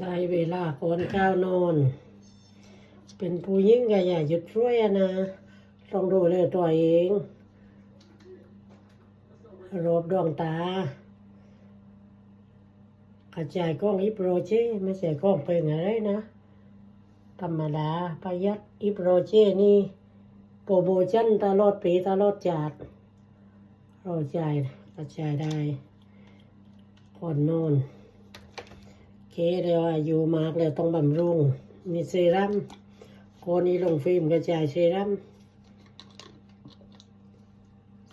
ได้เวลาคนข้าวนอน เป็นผู้หญิงก็อย่าหยุดช่วยนะต้องดูแลตัวเองรบดวงตากระจายกล้องอิโปรเจไม่ใช่กล้องเพลงอะไรนะ ธรรมดาประหยัดอิโปรเจนี่โปรโมชั่นตลอดปีตลอดจัดเราจ่ายกระจายได้ก่อนนอน เคเดียวอายุมากแล้วต้องบำรุง มีเซรั่มโคนี้ลงฟิล์มกระจายเซรั่ม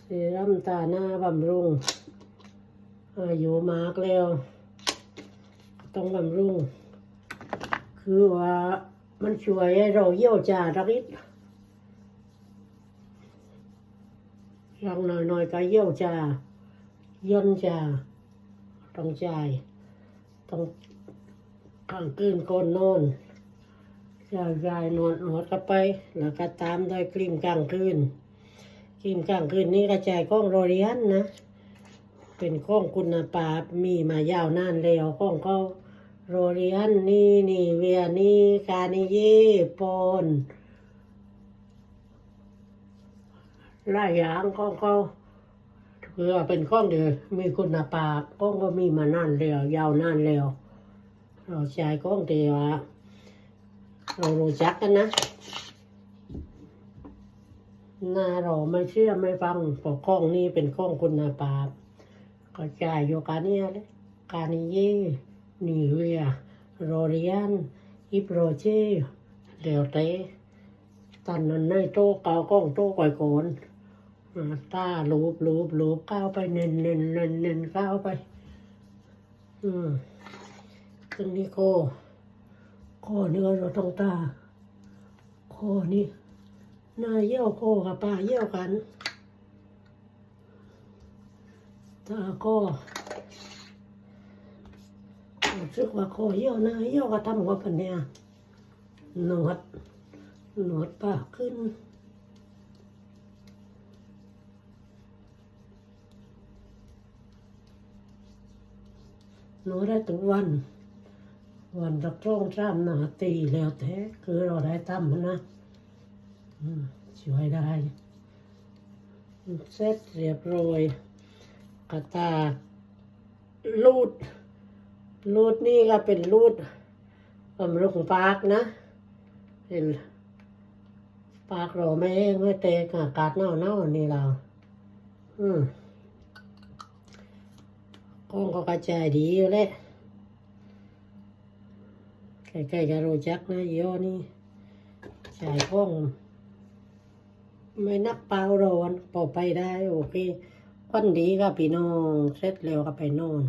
เซรั่มตาหน้าบำรุง อายุมากแล้ว ต้องบำรุง คือว่ามันช่วยให้เราเยี่ยวจารักนิดรังหน่อยๆก็เยี่ยวจาย่นจาต้องจ่ายต้อง กลางคืนก่อนนอนยายยายนวดนวดก็ไป แล้วก็ตามด้วยครีมกลางคืนครีมกลางคืนนี้กระจายกล้องโรเรียนนะ เป็นกล้องคุณภาพมีมายาวนานแล้วกล้องเขาโรเรียนนี่นี่เวียนี่กานิเย่ปอนหลายอย่างกล้องเขาเพื่อเป็นกล้องเดียวมีคุณภาพกล้องก็มีมานานแล้วยาวนานแล้ว เราใช้กล้องเดียวอะเรารู้จักกันนะหน้าเราไม่เชื่อไม่ฟังเพราะกล้องนี้เป็นกล้องคุณภาพก็จ่ายอยู่กันเนี่ยเลยกานิเย่นิเวียโรเรียนอิโรเจเดลเตตอนนั้นในโต๊ะเก่ากล้องโต๊ะก่อยโกนอ่าตาลูบลูบลูบก้าวไปเน้นเน้นเน้นเน้นก้าวไป อืม ตรงนี้โคโคเนื้อเราต้องตาโคนี่หน้าเยี่ยวโคกับปลาเยี่ยวกันตาก็รู้สึกว่าคอเยี่ยวหน้าเยี่ยวก็ทำกว่าปันเนี่ยหนวดหนวดปากขึ้นหนูได้ทุกวัน วันละตรงสามนาทีแล้วแท้คือเราได้ทำนะช่วยได้เสร็จเรียบร้อยกระตาลูด ลูดนี่ก็เป็นลูดบำรุงปากนะเป็น ปากเราไม่แห้งไม่เตกอากาศหนาวหนาๆนี่เรา อืมกล้องก็กระจายดีอยู่เลย ใกล้ๆจะรู้จักนะยี่ห้อนี่จ่ายกล้องไม่นับเปล่าร้อนพอไปได้ โอเควันดีก็พี่น้อง เสร็จแล้วก็ไปนอน